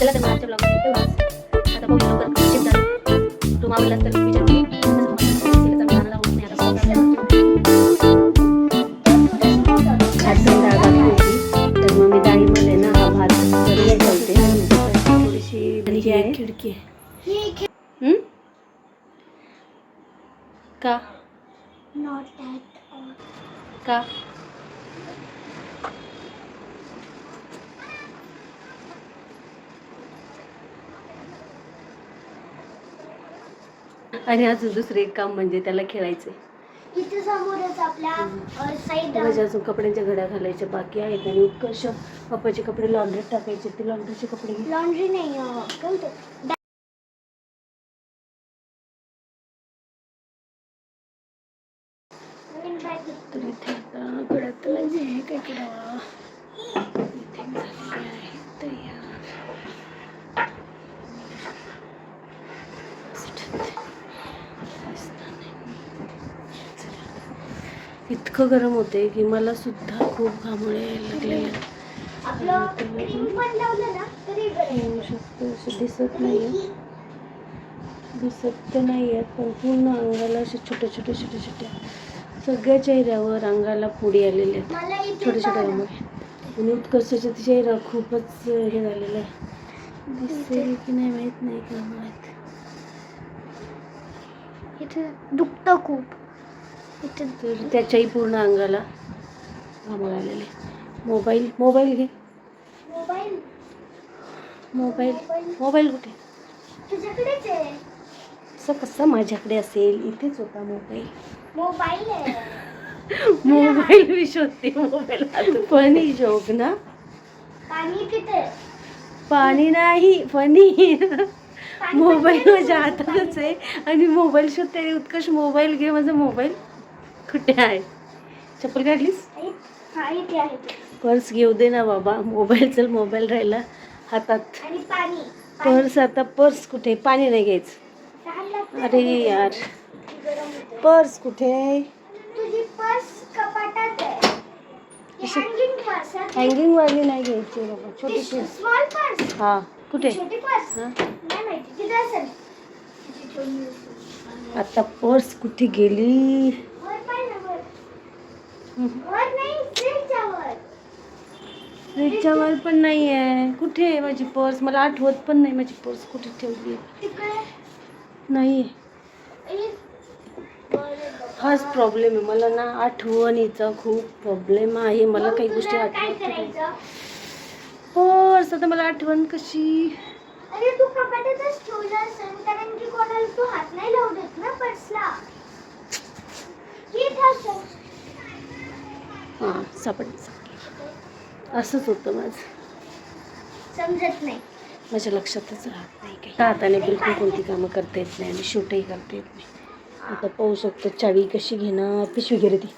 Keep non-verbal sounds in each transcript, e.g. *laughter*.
चला तर मग आजच्या ब्लॉग आता बघू लवकर शिफ्ट झाली रूम तर आणि अजून दुसरे एक काम म्हणजे त्याला खेळायचे इथे समोरच आपल्या साईड माझ्या अजून कपड्यांच्या घड्या घालायच्या बाकी आहेत आणि उत्कर्ष पप्पाचे कपडे लॉन्ड्रीत टाकायचे. ते लॉन्ड्रीचे कपडे. लॉन्ड्री नाही अं, काय म्हणतो नवीन bag घेतली. तर इथे आता घड्यात लावायचे. आहे काय करावं इथे झालेली आहे तयार असं ठेवते. दिसणार नाही. चला. इतकं गरम होते की मला सुद्धा खूप घामोळे लागलेले. होऊ शकतं असं दिसत नाही दिसत तर नाही आहेत पण पूर्ण अंगाला असे छोटे छोटे छोटे छोटे सगळ्या चेहऱ्यावर अंगाला पुडी आलेले आहेत. मला इथे छोटे छोटे पहा ना. घामोळे आणि उत्कर्षाचा चेहरा खूपच हे झालेला आहे. दिसेल की नाही माहीत नाही घामोळ्यात इथे दुखतं खूप. तर त्याच्याही पूर्ण अंगाला घामोळे आलेले. मोबाईल मोबाईल घे. मोबाईल? Mobile mobile? कुठे? असं कसं माझ्याकडे असेल? इथेच होता मोबाईल. मोबाईल *laughs* मोबाईल मी शोधते मोबाईल फनी जोक ना. पाणी नाही फनी पाणी मोबाईल. माझ्या हातातच आहे. आणि मोबाईल शोधते उत्कर्ष मोबाईल घे माझा मोबाईल. कुठे आहे? चप्पल काढलीस. पर्स घेऊ दे ना बाबा मोबाईल चल मोबाईल राहिला हातात. पर्स आता पर्स कुठे? पाणी नाही घ्यायचं. अरे. यार. पर्स कुठे? आहे. हँगिंग वाली नाही घ्यायची बाबा छोटीशी हा कुठे. आता पर्स कुठे गेली वर पाय ना वर वर नाही फ्रीजच्या वर पण नाही आहे कुठे आहे माझी पर्स? मला आठवत पण नाही माझी पर्स कुठे ठेवली आहे. नाही हाच प्रॉब्लेम आहे. मला ना आठवणीचा खूप प्रॉब्लेम आहे. मला काही गोष्टी आठवत नाही. हो, पर्स आता मला आठवण कशी? अरे तू कपाटातच ठेवलं असेल कारण की कोणाला तू हात नाही लावू देत ना पर्सला. हां सापडली असंच होतं माझं. समजत नाही. माझ्या लक्षातच राहत नाही काही. हाताने बिलकुल कोणती कामं करता येत नाही आणि शूटही करता येत नाही. आता पाहू शकतो चावी कशी घेणार पिशवी घे. रे ती.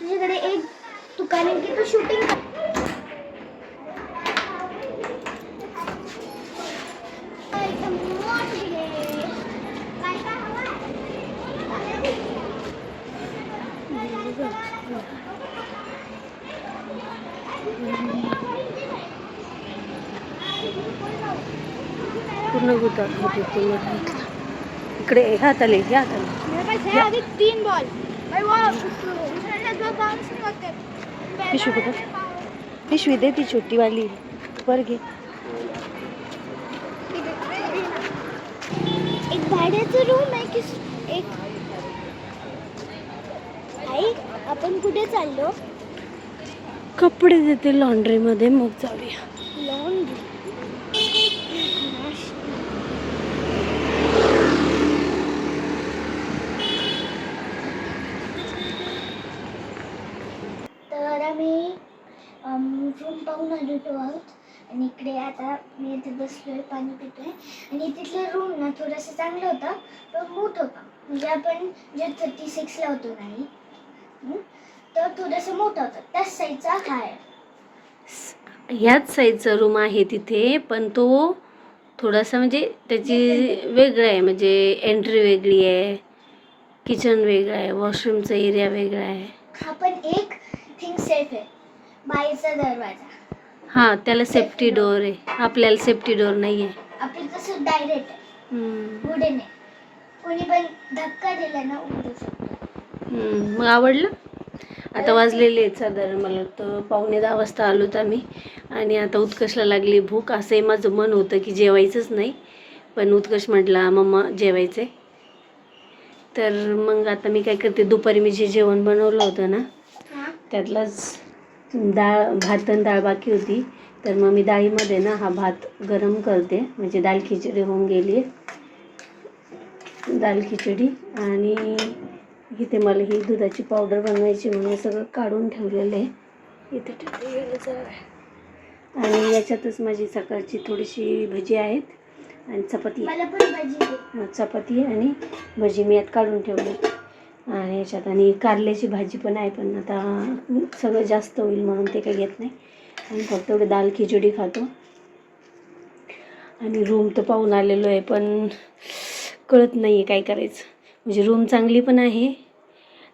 तुझ्याकडे एक तू कारण की तू शूटिंग पूर्ण घेतलं इकडे हात आले घ्या हात आले. तीन बॉल पिशवी कुठं? पिशवी दे ती छोटी वाली. वर घे. एक भाड्याचं रूम आहे की एक आई आपण कुठे चाललो? कपडे देते लॉन्ड्रीमध्ये मग जाऊया लॉन्ड्री तर आम्ही रूम पाहून आलो होतो आहोत आणि इकडे आता मी इथे बसलोय पाणी पितोय. आणि तिथलं रूम ना थोडंसं चांगलं होतं पण मोठ होता. म्हणजे आपण जे थर्टी सिक्सला होतो नाही? तर थोडंसं मोठं होतं. त्याच साईजचा हा आहे ह्याच साईजचा रूम आहे तिथे पण तो थोडासा म्हणजे त्याची वेगळं आहे. म्हणजे एंट्री वेगळी आहे किचन वेगळं आहे वॉशरूमचा एरिया वेगळा आहे. हा पण एक थिंग सेफ आहे. बाईचा दरवाजा हां त्याला सेफ्टी डोअर आहे. आपल्याला सेफ्टी डोअर नाही आहे आपलं डायरेक्ट हम्म. पुढे नाही कोणी पण धक्का दिला ना उडू शकतो. हम्म, मग आवडलं? आता वाजलेले आहेत साधारण मला वाटतं पावणे दहा वाजता आलोत आम्ही. आणि आता उत्कर्षला लागली भूक. असंही माझं मन होतं की जेवायचंच नाही. पण उत्कर्ष म्हटला मम्मा जेवायचं तर मग आता मी काय करते दुपारी मी जे जेवण बनवलं होतं ना हां. त्यातलाच डाळ भात आणि डाळ बाकी होती. तर मग मी डाळीमध्ये ना हा भात गरम करते. म्हणजे दाल खिचडी होऊन गेली दाल खिचडी. आणि इथे मला ही दुधाची पावडर बनवायची म्हणून सगळं काढून ठेवलेलं आहे. इथे ठेवलेलं जरा. आणि याच्यातच माझी सकाळची थोडीशी भजी आहेत. आणि चपाती चपाती आणि भजी मी यात काढून ठेवली. आणि याच्यात आणि कारल्याची भाजी पण आहे पण आता सगळं जास्त होईल म्हणून ते काही घेत नाही. आणि फक्त एवढं दाल खिचडी खातो. आणि रूम तर पाहून आलेलो आहे पण कळत नाही आहे काय करायचं. म्हणजे रूम चांगली पण आहे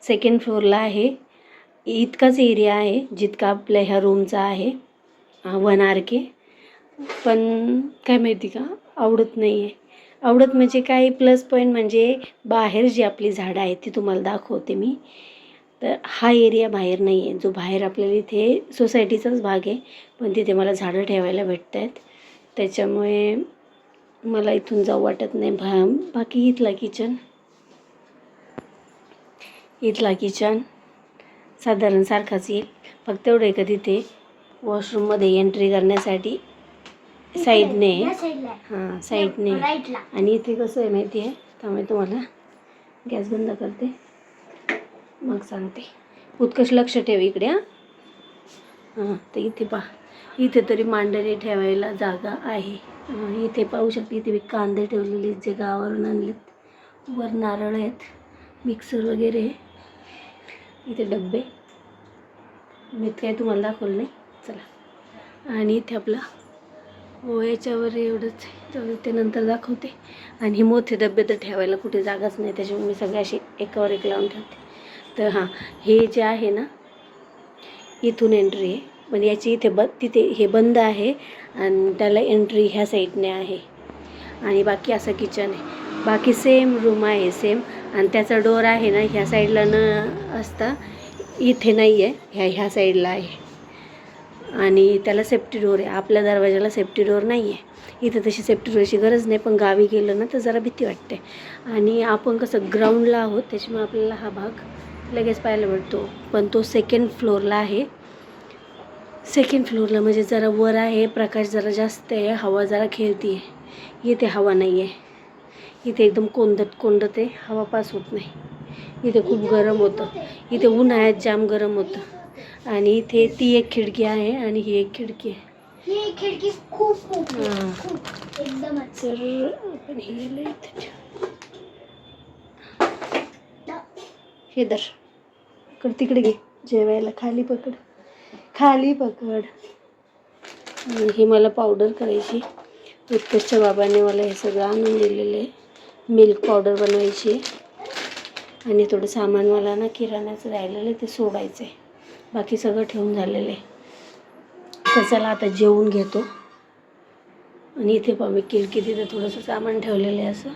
सेकंड फ्लोअरला आहे. इतकाच एरिया आहे जितका आपल्या ह्या रूमचा आहे वन आर के पण काय माहिती का आवडत नाही आहे आवडत म्हणजे काय? प्लस पॉईंट म्हणजे बाहेर जी आपली झाडं आहेत ती तुम्हाला दाखवते मी. तर हा एरिया बाहेर नाही आहे. जो बाहेर आपल्याला इथे सोसायटीचाच भाग आहे पण तिथे मला झाडं ठेवायला भेटत आहेत त्याच्यामुळे मला इथून जाऊ वाटत नाही. भा बाकी इथला किचन इथला किचन साधारण सारखाच येईल. फक्त एवढं आहे का तिथे वॉशरूममध्ये एंट्री करण्यासाठी साईडने. हां साईडने. आणि इथे कसं आहे माहिती आहे? त्यामुळे तुम्हाला गॅस बंद करते. मग सांगते. उत्कर्ष लक्ष ठेव इकडे हां. हां तर इथे पहा. इथे तरी मांडणी ठेवायला जागा आहे. इथे पाहू शकते इथे मी कांदे ठेवलेले आहेत जे गावावरून आणलेत. वर नारळ आहेत. मिक्सर वगैरे. इथे डब्बे. मी काही तुम्हाला दाखवलं नाही. चला. आणि इथे आपला हो याच्यावर एवढंच आहे. तर ते नंतर दाखवते. आणि हे मोठे डबे तर ठेवायला कुठे जागाच नाही त्याच्यामुळे मी सगळे असे एकावर एक लावून ठेवते. तर हां हे जे आहे ना इथून एंट्री आहे. पण याची इथे ब तिथे हे बंद आहे आणि त्याला एंट्री ह्या साईडने आहे. आणि बाकी असं किचन आहे. बाकी सेम रूम आहे सेम आणि त्याचा डोर आहे ना ह्या साईडला न असता इथे नाही आहे ह्या ह्या साईडला आहे. आणि त्याला सेफ्टी डोर आहे. आपल्या दरवाजाला सेफ्टी डोर नाही आहे इथं तशी सेफ्टी डोरची गरज नाही पण गावी गेलं ना तर जरा भीती वाटते. आणि आपण कसं ग्राउंडला आहोत त्याच्यामुळे आपल्याला हा भाग लगेच पाहायला भेटतो पण तो सेकंड फ्लोअरला आहे. सेकंड फ्लोअरला म्हणजे जरा वर आहे प्रकाश जरा जास्त आहे हवा जरा खेळती आहे इथे हवा नाही आहे इथे एकदम कोंदत कोंडत आहे हवा पास होत नाही. इथे खूप गरम होतं. इथे उन्हाळ्यात जाम गरम होतं. आणि इथे ती एक खिडकी आहे आणि ही एक खिडकी आहे. ही खिडकी खूप मोठी आहे. हां. खूप एकदमच. तर आपण हे लय इथे ठेवू. हे दर इकड तिकडे घे. जेवायला खाली पकड. खाली पकड. आणि ही मला पावडर करायची. उत्कर्षच्या बाबाने मला हे सगळं आणून दिलेलं आहे. मिल्क पावडर बनवायची आहे. आणि थोडं सामान मला ना किराण्याचं राहिलेलं आहे ते सोडायचं आहे बाकी सगळं ठेवून झालेलं आहे. तर चला आता जेवून घेतो. आणि इथे पाहू मी किलकी तिथे थोडंसं सामान ठेवलेलं आहे असं.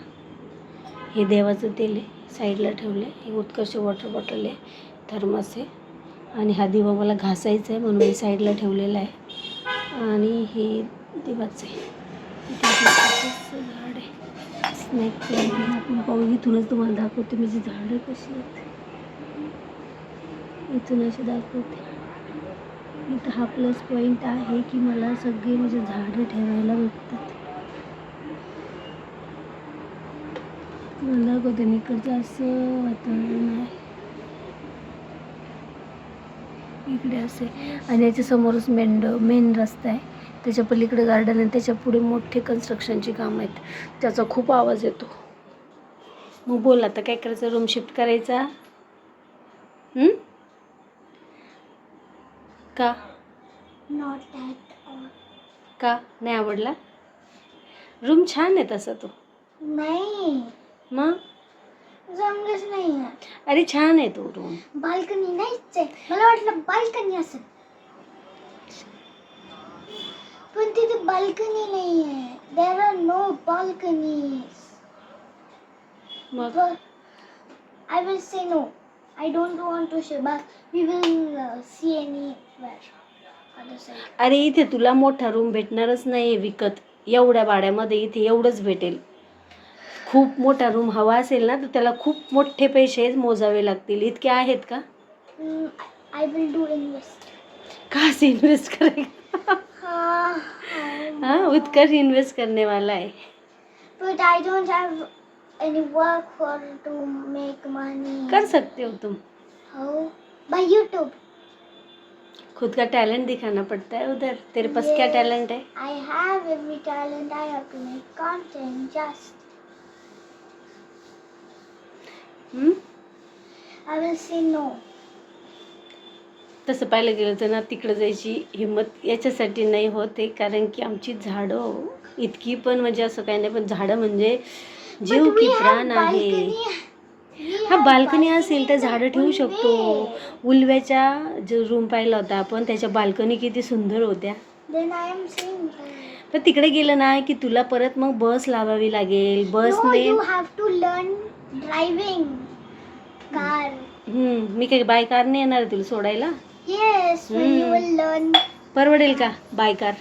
हे देवाचं तेल आहे साईडला ठेवलं आहे हे उत्कर्ष वॉटर बॉटल आहे थर्मस आहे. आणि हा दिवा मला घासायचा आहे म्हणून मी साईडला ठेवलेला आहे. आणि हे दिवाचं आहे. झाड आहे. स्नॅक आपण पाहू इथूनच तुम्हाला दाखवते माझी झाडं कशी आहेत. इथून अशी दाखवते. इथं हा प्लस पॉईंट आहे की मला सगळे म्हणजे झाडं ठेवायला भेटतात. मला दाखवते इकडचं असं वातावरण आहे. इकडे असे. आणि याच्या समोरच मेन मेन रस्ता आहे. त्याच्या पलीकडे गार्डन आहे. त्याच्या पुढे मोठे कन्स्ट्रक्शनची कामं आहेत. त्याचा खूप आवाज येतो. मग बोल आता काय करायचं? रूम शिफ्ट करायचा? हं? का? नॉट दॅट का? नाही आवडला? रूम छान आहे तसा तो. नाही. मग? जमलंच नाही अरे छान आहे तो रूम बाल्कनी नाहीच आहे. मला वाटलं बाल्कनी असेल. बाल्कनी नहीं है देर आर नो बाल्कनीज मग? But I will say no. I don't want to show, but we will uh, अरे इथे तुला मोठा रूम भेटणारच नाही विकत एवढ्या भाड्यामध्ये इथे एवढंच भेटेल खूप मोठा रूम हवा असेल ना तर त्याला खूप मोठे पैसे मोजावे लागतील इतके आहेत का I will do invest. कहाँ से इन्वेस्ट करेगा हाँ, हाँ उत्कर्ष इन्वेस्ट करने वाला है But I don't have any work for to make money. कर सकते हो तुम How? By YouTube. खुद का टैलेंट दिखाना पड़ता है उधर तेरे पास क्या. टैलेंट है I have every talent. I have to make content. Just हम्म? I will say no. तसं पाहायला गेलं तर ना तिकडं जायची हिंमत याच्यासाठी नाही होते कारण की आमची झाडं इतकी पण म्हणजे असं काही नाही पण झाडं म्हणजे जीव की प्राण आहे हा बाल्कनी असेल तर झाडं ठेवू शकतो. उलव्याच्या जो रूम पाहिला होता आपण त्याच्या बाल्कनी किती सुंदर होत्या. पण तिकडे गेलं ना की तुला परत मग बस लावावी लागेल बसने. हम्म, मी काही बाय कार नाही येणार तुला सोडायला. परवडेल का बाय कार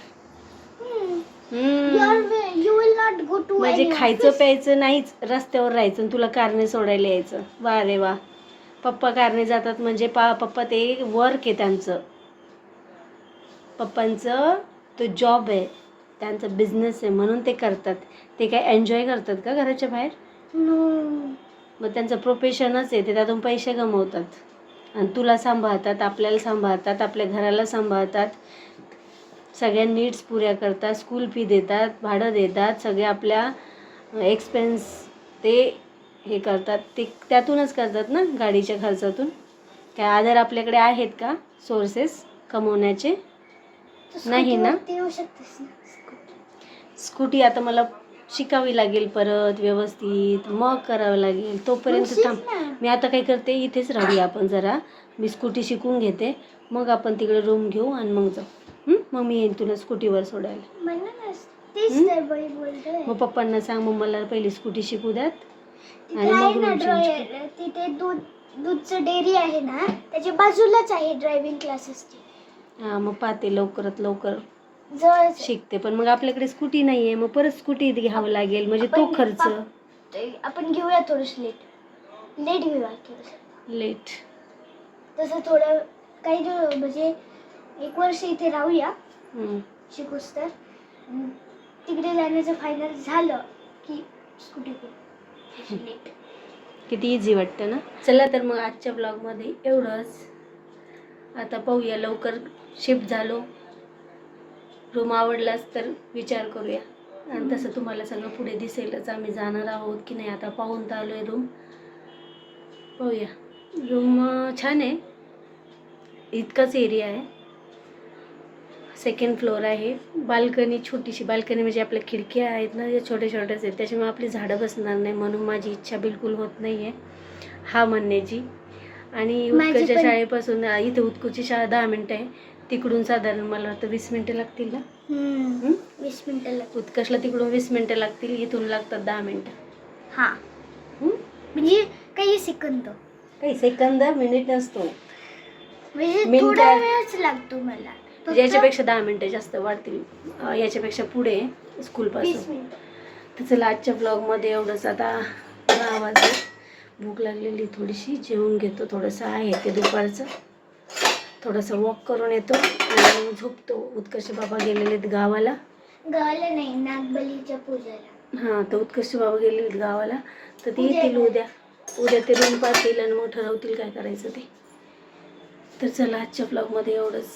म्हणजे खायचं. प्यायचं नाहीच रस्त्यावर राहायचं तुला कारने सोडायला यायचं. वा रे वा. पप्पा कारने जातात म्हणजे पा पप्पा ते वर्क आहे त्यांचं. पप्पांचं तो जॉब आहे त्यांचा बिझनेस आहे म्हणून ते करतात. ते काय एन्जॉय करतात का घराच्या बाहेर. मग त्यांचं प्रोफेशनच आहे ते त्यातून पैसे कमवतात आणि तुला सांभाळतात आपल्याला सांभाळतात आपल्या घराला सांभाळतात. सगळ्या नीड्स पुऱ्या करतात स्कूल फी देतात भाडं देतात सगळे आपल्या एक्सपेन्स ते हे करतात ते त्यातूनच करतात ना गाडीच्या खर्चातून काय आधार आपल्याकडे आहेत का सोर्सेस कमवण्याचे नाही ना? स्कूटी. आता मला शिकावी लागेल परत व्यवस्थित मग करावं लागेल तोपर्यंत थांब. मी आता काय करते इथेच राहूया आपण जरा मी स्कूटी शिकून घेते मग आपण तिकडे रूम घेऊ आणि मग जाऊ? मग मी येईन तुला स्कूटीवर सोडायला. मग पप्पांना सांग मग मला पहिली स्कूटी शिकू द्यात. आणि मग तिथे दूध दूधचं डेअरी आहे ना त्याच्या बाजूलाच आहे ड्रायव्हिंग क्लासेसची हां मग पाहते लवकरात लवकर जवळ शिकते. पण मग आपल्याकडे स्कूटी नाही आहे मग परत स्कूटी घ्यावं लागेल. म्हणजे तो आपण- खर्च. पाप- आपण घेऊया थोडस लेट लेट घेऊया थोडस. लेट तसं थोडं काही म्हणजे एक वर्ष इथे राहूया. हं. शिकूस तर. तिकडे जाण्याचं फायनल झालं की स्कूटी लेट *laughs* किती इझी वाटतं ना? चला तर मग आजच्या ब्लॉगमध्ये एवढंच. आता पाहूया लवकर शिफ्ट झालो. रूम आवडलाच तर विचार करूया. आणि तसं तुम्हाला सगळं पुढे दिसेलच. आम्ही जाणार आहोत की नाही आता पाहून तर आलो आहे रूम पाहूया रूम छान आहे. इतकाच एरिया आहे. सेकंड फ्लोअर आहे. बाल्कनी छोटीशी बाल्कनी म्हणजे आपल्या खिडक्या आहेत ना या छोट्या छोट्याच आहेत. त्याच्यामुळे आपली झाडं बसणार नाही म्हणून माझी इच्छा बिलकुल होत नाही आहे हा म्हणण्याची आणि उत्कच्या शाळेपासून इथे उत्कूची शाळा दहा मिनटं आहे. तिकडून साधारण मला वाटतं वीस मिनटं लागतील ना? वीस मिनिटं लागतात उत्कर्षला तिकडून वीस मिनटं लागतील इथून लागतात दहा मिनटं. हा? म्हणजे काही सेकंद. काही सेकंद मिनिट नसतो. म्हणजे. थोडा वेळच लागतो मला. म्हणजे याच्यापेक्षा दहा मिनटं जास्त वाढतील. अं, याच्यापेक्षा पुढे वीस स्कूलपासून मिनिटं. तर चला आजच्या ब्लॉगमध्ये एवढंच. आता दहा वाजले. भूक लागलेली थोडीशी. जेवून घेतो. थोडंसं आहे ते दुपारचं. थोडंसं वॉक करून येतो आणि मग झोपतो. उत्कर्ष बाबा गेलेले आहेत गावाला. गावाला नाही नागबलीच्या पूजेला. हां तर उत्कर्ष बाबा गेलेले आहेत गावाला. तर ते उद्या येतील येणार. उद्या. उद्या ते रूम पाहतील आणि मग ठरवतील काय करायचं ते. तर चला आजच्या ब्लॉगमध्ये एवढंच.